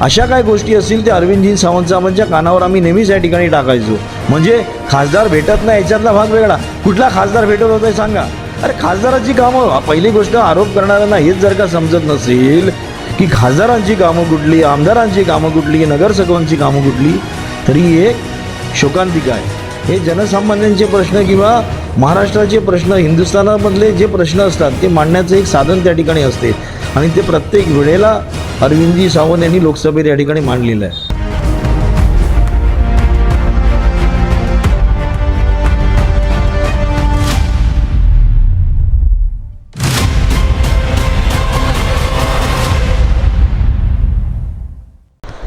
अशा काय गोष्टी असतील त्या अरविंदजी सावंत साहेबांच्या कानावर आम्ही नेहमीच या ठिकाणी टाकायचो. म्हणजे खासदार भेटत नाही याच्यातला भाग वेगळा. कुठला खासदार भेटत होता सांगा. अरे खासदाराची कामं पहिली गोष्ट आरोप करणाऱ्यांना हेच जर का समजत नसेल की खासदारांची कामं कुठली आमदारांची कामं कुठली नगरसेवकांची कामं कुठली तरी एक शोकांतिका आहे. हे जनसामान्यांचे प्रश्न किंवा महाराष्ट्राचे प्रश्न हिंदुस्थानामधले जे प्रश्न असतात ते मांडण्याचं एक साधन त्या ठिकाणी असते. आणि ते प्रत्येक वेळेला अरविंदजी सावंत यांनी लोकसभेत या ठिकाणी मांडलेलं आहे.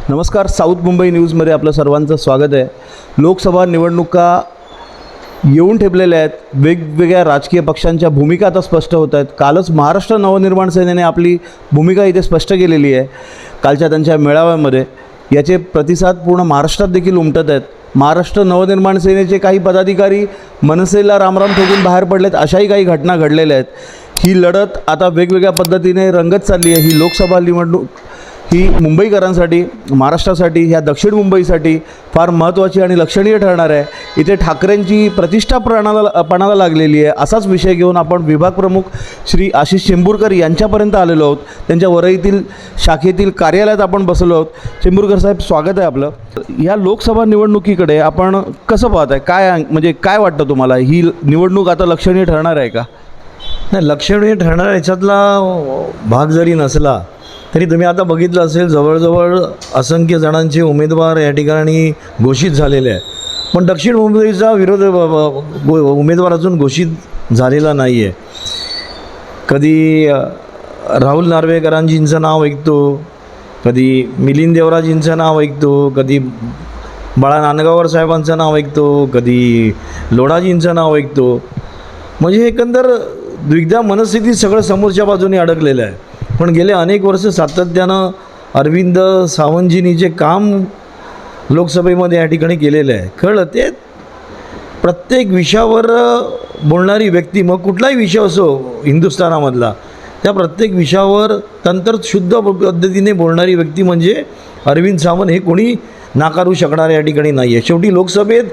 नमस्कार साऊथ मुंबई न्यूजमध्ये आपलं सर्वांचं स्वागत आहे. लोकसभा निवडणुका येऊन ठेपलेल्या आहेत. वेगवेगळ्या राजकीय पक्षांच्या भूमिका आता स्पष्ट होत आहेत. कालच महाराष्ट्र नवनिर्माण सेनेने आपली भूमिका इथे स्पष्ट केलेली आहे. कालच्या त्यांच्या मेळाव्यामध्ये याचे प्रतिसाद पूर्ण महाराष्ट्रात देखील उमटत आहेत. महाराष्ट्र नवनिर्माण सेनेचे काही पदाधिकारी मनसेला रामराम ठोकून बाहेर पडलेत अशाही काही घटना घडलेल्या आहेत. ही लढत आता वेगवेगळ्या पद्धतीने रंगत चालली आहे. ही लोकसभा निवडणूक ही मुंबईकरांसाठी महाराष्ट्रासाठी ह्या दक्षिण मुंबईसाठी फार महत्त्वाची आणि लक्षणीय ठरणार आहे. इथे ठाकरेंची प्रतिष्ठा प्राणाला पणाला लागलेली आहे. असाच विषय घेऊन आपण विभाग प्रमुख श्री आशिष चेंबूरकर यांच्यापर्यंत आलेलो आहोत. त्यांच्या वरईतील शाखेतील कार्यालयात आपण बसलो आहोत. चेंबूरकर साहेब स्वागत आहे आपलं. या लोकसभा निवडणुकीकडे आपण कसं पाहत आहे काय म्हणजे काय वाटतं तुम्हाला? ही निवडणूक आता लक्षणीय ठरणार आहे का? नाही लक्षणीय ठरणार याच्यातला भाग जरी नसला तरी तुम्ही आता बघितलं असेल जवळजवळ असंख्य जणांचे उमेदवार या ठिकाणी घोषित झालेले आहे पण दक्षिण मुंबईचा विरोध उमेदवार अजून घोषित झालेला नाही आहे कधी राहुल नार्वेकरांजींचं नाव ऐकतो कधी मिलिंद देवराजींचं नाव ऐकतो कधी बाळा नांदगावर साहेबांचं नाव ऐकतो कधी लोढाजींचं नाव ऐकतो. म्हणजे एकंदर द्विगदा मनस्थिती सगळं समोरच्या बाजूने अडकलेलं आहे. पण गेले अनेक वर्ष सातत्यानं अरविंद सावंतजींनी जे काम लोकसभेमध्ये या ठिकाणी केलेलं आहे कळलं ते? प्रत्येक विषयावर बोलणारी व्यक्ती मग कुठलाही विषय असो हिंदुस्थानामधला त्या प्रत्येक विषयावर तंत्रशुद्ध पद्धतीने बोलणारी व्यक्ती म्हणजे अरविंद सावंत. हे कोणी नाकारू शकणार या ठिकाणी नाही आहे शेवटी लोकसभेत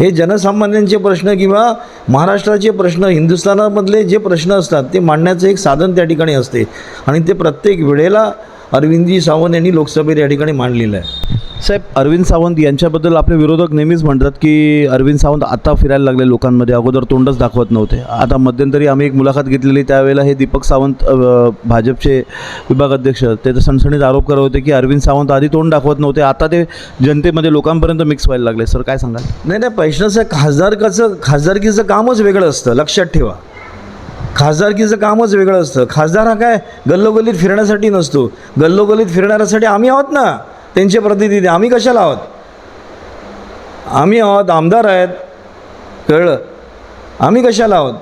हे जनसामान्यांचे प्रश्न किंवा महाराष्ट्राचे प्रश्न हिंदुस्थानामधले जे प्रश्न असतात ते मांडण्याचं एक साधन त्या ठिकाणी असते. आणि ते प्रत्येक वेळेला अरविंदजी सावंत यांनी लोकसभेत या ठिकाणी मांडलेलं आहे. साहेब अरविंद सावंत यांच्याबद्दल आपले विरोधक नेहमीच म्हणतात की अरविंद सावंत आता फिरायला लागले लोकांमध्ये अगोदर तोंडच दाखवत नव्हते. आता मध्यंतरी आम्ही एक मुलाखत घेतलेली त्यावेळेला हे दीपक सावंत भाजपचे विभाग अध्यक्ष ते तर सणसणीत आरोप करत होते की अरविंद सावंत आधी तोंड दाखवत नव्हते आता ते जनतेमध्ये लोकांपर्यंत मिक्स व्हायला लागले. सर काय सांगाल? नाही नाही पैशाचं खासदारकाचं खासदारकीचं कामच वेगळं असतं लक्षात ठेवा. खासदारकीचं कामच वेगळं असतं. खासदार हा काय गल्लोगल्लीत फिरण्यासाठी नसतो. गल्लोगल्लीत फिरणाऱ्यासाठी आम्ही आहोत ना. त्यांचे प्रतिनिधी. आम्ही कशाला आहोत? आम्ही आहोत आमदार आहेत. कळलं? आम्ही कशाला आहोत?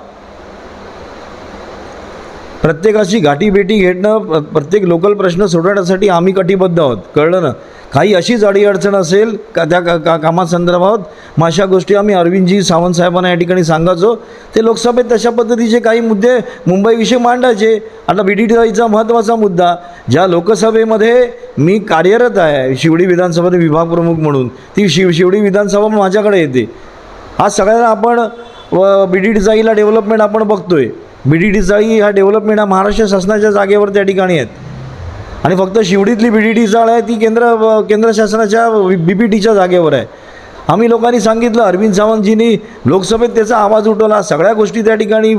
प्रत्येकाची गाठीभेटी घेणं प्र- प्रत्येक लोकल प्रश्न सोडवण्यासाठी आम्ही कटिबद्ध आहोत. कळलं ना? काही अशीच अडीअडचण असेल का त्या का का कामासंदर्भात? मग अशा गोष्टी आम्ही अरविंदजी सावंत साहेबांना या ठिकाणी सांगायचो. ते लोकसभेत तशा पद्धतीचे काही मुद्दे मुंबईविषयी मांडायचे. आता बी डी टीचा महत्त्वाचा मुद्दा ज्या लोकसभेमध्ये मी कार्यरत आहे शिवडी विधानसभेचे विभाग प्रमुख म्हणून ती शिव शिवडी विधानसभा माझ्याकडे येते. आज सगळ्यांना आपण व बी डी टी डेव्हलपमेंट आपण बघतोय. बी डी टी हा ह्या डेव्हलपमेंट हा महाराष्ट्र शासनाच्या जागेवर त्या ठिकाणी आहेत. आणि फक्त शिवडीतली बी डी टी चाळ आहे ती केंद्र केंद्र शासनाच्या बी पी टीच्या जागेवर आहे. आम्ही लोकांनी सांगितलं अरविंद सावंतजींनी लोकसभेत त्याचा आवाज उठवला. सगळ्या गोष्टी त्या ठिकाणी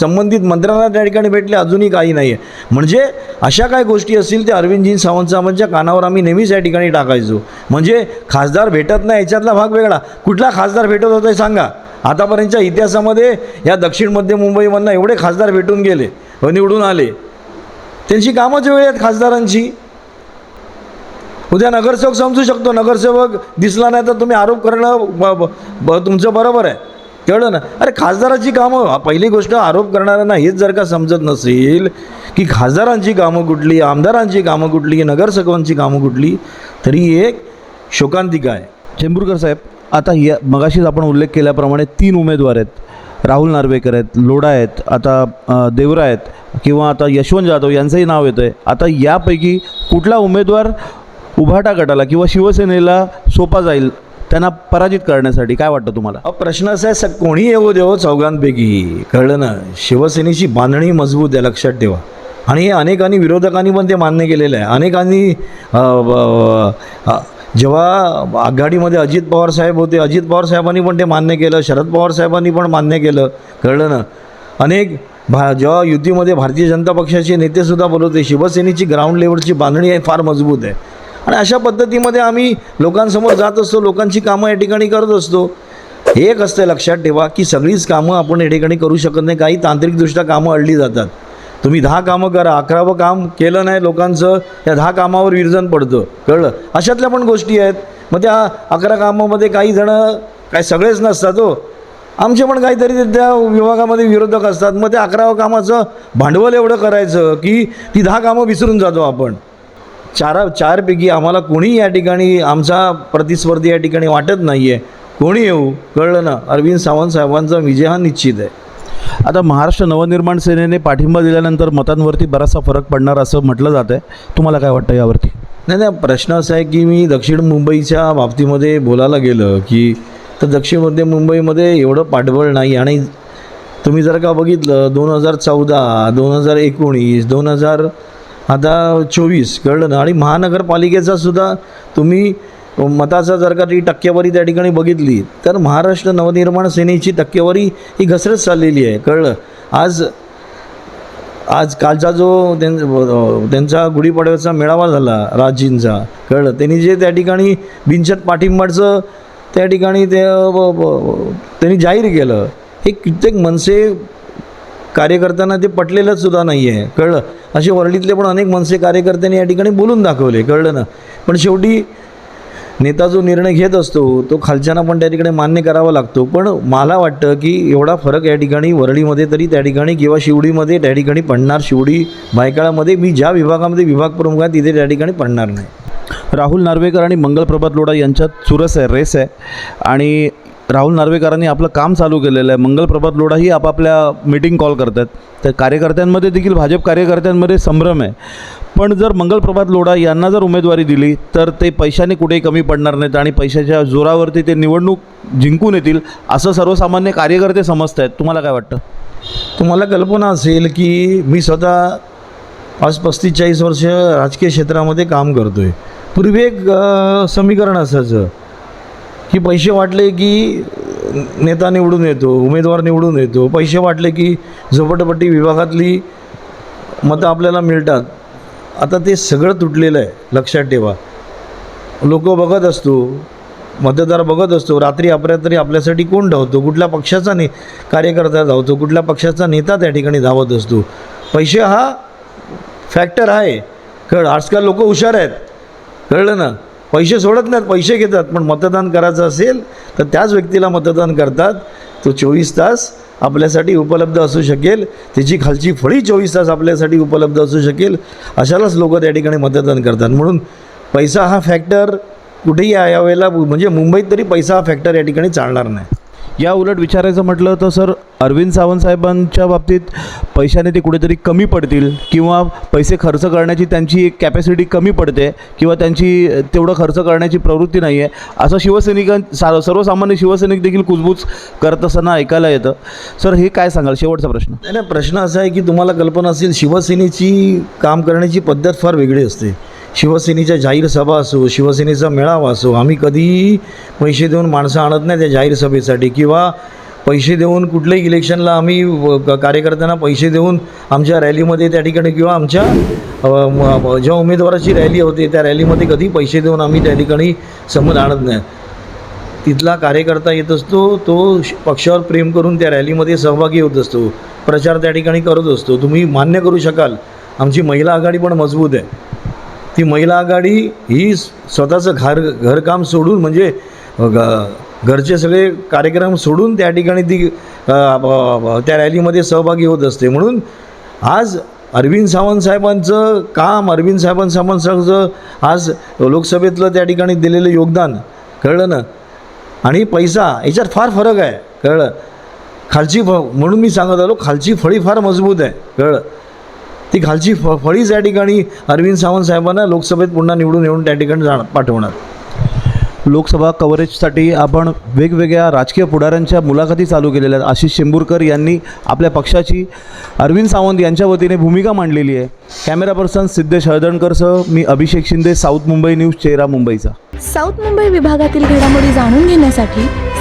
संबंधित मंत्र्यांना त्या ठिकाणी भेटल्या अजूनही काही नाही आहे म्हणजे अशा काय गोष्टी असतील त्या अरविंदजी सावंत सावंतच्या कानावर आम्ही नेहमीच या ठिकाणी टाकायचो. म्हणजे खासदार भेटत नाही याच्यातला भाग वेगळा. कुठला खासदार भेटत होता हे सांगा. आतापर्यंतच्या इतिहासामध्ये या दक्षिण मध्य मुंबईमधनं एवढे खासदार भेटून गेले व निवडून आले. त्यांची कामच वेळी आहेत खासदारांची. उद्या नगरसेवक समजू शकतो. नगरसेवक दिसला नाही तर तुम्ही आरोप करणं ब- ब- ब- तुमचं बरोबर आहे. कळलं ना? अरे खासदाराची कामं पहिली गोष्ट आरोप करणाऱ्यांना हेच जर का समजत नसेल की खासदारांची कामं कुठली आमदारांची कामं कुठली नगरसेवकांची कामं कुठली तरी एक शोकांतिका आहे. चेंबूरकर साहेब आता या मगाशीच आपण उल्लेख केल्याप्रमाणे तीन उमेदवार आहेत. राहुल नार्वेकर आहेत लोढा आहेत आता देवरा आहेत किंवा आता यशवंत जाधव यांचंही नाव येतं आहे आता यापैकी कुठला उमेदवार उभाटा गटाला किंवा शिवसेनेला सोपा जाईल त्यांना पराजित करण्यासाठी काय वाटतं तुम्हाला? अहो प्रश्न असा आहे स कोणी येऊ देव चौघांपैकी? कळलं ना शिवसेनेची बांधणी मजबूत आहे लक्षात ठेवा. आणि हे अनेकांनी विरोधकांनी पण ते मान्य केलेलं आहे. अनेकांनी जेव्हा आघाडीमध्ये अजित पवार साहेब होते अजित पवार साहेबांनी पण ते मान्य केलं शरद पवार साहेबांनी पण मान्य केलं कळलं ना? अनेक भा जेव्हा युतीमध्ये भारतीय जनता पक्षाचे नेतेसुद्धा बोलत होते शिवसेनेची ग्राउंड लेवलची बांधणी आहे फार मजबूत आहे. आणि अशा पद्धतीमध्ये आम्ही लोकांसमोर जात असतो लोकांची कामं या ठिकाणी करत असतो. हे एक असतं लक्षात ठेवा की सगळीच कामं आपण या ठिकाणी करू शकत नाही काही तांत्रिकदृष्ट्या कामं अडली जातात. तुम्ही दहा कामं करा अकरावं काम केलं नाही लोकांचं त्या दहा कामावर विरजन पडतं. कळलं? अशातल्या पण गोष्टी आहेत. मग त्या अकरा कामामध्ये काही जणं काय सगळेच नसतात हो. आमचे पण काहीतरी त्या विभागामध्ये विरोधक असतात. मग त्या अकरावं कामाचं भांडवल एवढं करायचं की ती दहा कामं विसरून जातो आपण. चारा चारपैकी आम्हाला कोणी या ठिकाणी आमचा प्रतिस्पर्धी या ठिकाणी वाटत नाही आहे कोणी येऊ? कळलं ना? अरविंद सावंत साहेबांचा विजय हा निश्चित आहे. आता महाराष्ट्र नवनिर्माण सेनेने पाठिंबा दिल्यानंतर मतांवरती बराचसा फरक पडणार असं म्हटलं जात आहे. तुम्हाला काय वाटतं यावरती? नाही नाही प्रश्न असा आहे की मी दक्षिण मुंबईच्या बाबतीमध्ये बोलायला गेलं की तर दक्षिण मध्य मुंबईमध्ये एवढं पाठबळ नाही आणि तुम्ही जर का बघितलं दोन हजार चौदा दोन हजार एकोणीस दोन हजार आता चोवीस कळलं ना? आणि महानगरपालिकेचा सुद्धा तुम्ही मताचा जर का ती टक्केवारी त्या ठिकाणी बघितली तर महाराष्ट्र नवनिर्माण सेनेची टक्केवारी ही घसरत चाललेली आहे. कळलं? आज आज कालचा जो त्यां- त्यांचा गुढीपाडव्याचा मेळावा झाला राजजींचा कळलं? त्यांनी जे त्या ठिकाणी बिनशत पाठिंबाचं त्या ठिकाणी ते त्यांनी जाहीर केलं हे कित्येक मनसे कार्यकर्त्यांना ते पटलेलंच सुद्धा नाही आहे कळलं? असे वर्डीतले पण अनेक मनसे कार्यकर्त्यांनी या ठिकाणी बोलून दाखवले कळलं ना? पण शेवटी नेता जो निर्णय घेत असतो तो खालच्यांना पण त्या ठिकाणी मान्य करावा लागतो. पण मला वाटतं की एवढा फरक या ठिकाणी वरळीमध्ये तरी त्या ठिकाणी किंवा शिवडीमध्ये त्या ठिकाणी पडणार. शिवडी बायकाळामध्ये मी ज्या विभागामध्ये विभाग प्रमुख आहे तिथे त्या ठिकाणी पडणार नाही. राहुल नार्वेकर आणि मंगलप्रभात लोढा यांच्यात चुरस आहे रेस आहे. आणि राहुल नार्वेकरांनी आपलं काम चालू केलेलं आहे. मंगलप्रभात लोढाही आपापल्या मीटिंग कॉल करतात तर कार्यकर्त्यांमध्ये देखील भाजप कार्यकर्त्यांमध्ये संभ्रम आहे. पण जर मंगलप्रभात लोढा यांना जर उमेदवारी दिली तर ते पैशाने कुठेही कमी पडणार नाहीत आणि पैशाच्या जोरावरती ते निवडणूक जिंकून येतील असं सर्वसामान्य कार्यकर्ते समजत आहेत तुम्हाला काय वाटतं? तुम्हाला कल्पना असेल की मी स्वतः आज पस्तीस चाळीस वर्ष राजकीय क्षेत्रामध्ये काम करतो आहे पूर्वी एक समीकरण असायचं की पैसे वाटले की नेता निवडून येतो उमेदवार निवडून येतो. पैसे वाटले की झोपटपट्टी विभागातली मतं आपल्याला मिळतात. आता ते सगळं तुटलेलं आहे लक्षात ठेवा. लोक बघत असतो मतदार बघत असतो रात्री अपरात्री आपल्यासाठी कोण धावतो? कुठल्या पक्षाचा ने कार्यकर्ता धावतो? कुठल्या पक्षाचा नेता त्या ठिकाणी धावत असतो? पैसे हा फॅक्टर आहे. कळ आजकाल लोक हुशार आहेत. कळलं ना? पैसे सोडत नाहीत पैसे घेतात. पण मतदान करायचं असेल तर त्याच व्यक्तीला मतदान करतात. तो चोवीस तास आपल्यासाठी उपलब्ध असू शकेल. त्याची खालची फळी चोवीस तास आपल्यासाठी उपलब्ध असू शकेल. अशालाच लोक त्या ठिकाणी मतदान करतात. म्हणून पैसा हा फॅक्टर कुठेही या यावेळेला म्हणजे मुंबईत तरी पैसा हा फॅक्टर या ठिकाणी चालणार नाही. या उलट विचारायचं म्हटलं तर सर अरविंद सावंत साहेबांच्या बाबतीत पैशाने ते कुठेतरी कमी पडतील किंवा पैसे खर्च करण्याची त्यांची एक कॅपॅसिटी कमी पडते किंवा त्यांची तेवढं खर्च करण्याची प्रवृत्ती नाही आहे असं शिवसैनिकां सा सर्वसामान्य शिवसैनिक देखील कुजबूज करत असताना ऐकायला येतं. सर हे काय सांगाल? शेवटचा प्रश्न. नाही प्रश्न असा आहे की तुम्हाला कल्पना असेल शिवसेनेची काम करण्याची पद्धत फार वेगळी असते. शिवसेनेच्या जाहीर सभा असो शिवसेनेचा मेळावा असो आम्ही कधीही पैसे देऊन माणसं आणत नाही त्या जाहीर सभेसाठी. किंवा पैसे देऊन कुठल्याही इलेक्शनला आम्ही व- क- कार्यकर्त्यांना पैसे देऊन आमच्या रॅलीमध्ये त्या ठिकाणी किंवा आमच्या ज्या उमेदवाराची रॅली होते त्या रॅलीमध्ये कधी पैसे देऊन आम्ही त्या ठिकाणी समज आणत नाही. तिथला कार्यकर्ता येत असतो तो पक्षावर प्रेम करून त्या रॅलीमध्ये सहभागी होत असतो. प्रचार त्या ठिकाणी करत असतो. तुम्ही मान्य करू शकाल. आमची महिला आघाडी पण मजबूत आहे. ती महिला आघाडी ही स्वतःचं घर घरकाम सोडून म्हणजे ग- घरचे सगळे कार्यक्रम सोडून त्या ठिकाणी ती त्या रॅलीमध्ये सहभागी होत असते. म्हणून आज अरविंद सावंत साहेबांचं काम अरविंद साहेबां साहेबांचं आज लोकसभेतलं त्या ठिकाणी दिलेलं योगदान कळलं ना? आणि पैसा याच्यात फार फरक आहे कळलं? खालची फ म्हणून मी सांगत आलो खालची फळी फार मजबूत आहे कळलं? ती खालची फ फळीच या ठिकाणी अरविंद सावंत साहेबांना लोकसभेत पुन्हा निवडून येऊन त्या ठिकाणी जाणार पाठवणार. लोकसभा कव्हरेजसाठी आपण वेगवेगळ्या राजकीय पुढाऱ्यांच्या मुलाखती चालू केलेल्या आहेत. आशिष शेंबूरकर यांनी आपल्या पक्षाची अरविंद सावंत यांच्या वतीने भूमिका मांडलेली आहे. कॅमेरा पर्सन सिद्धेश हळदणकरसह मी अभिषेक शिंदे साऊथ मुंबई न्यूज चेहरा मुंबईचा. साऊथ मुंबई विभागातील घडामोडी जाणून घेण्यासाठी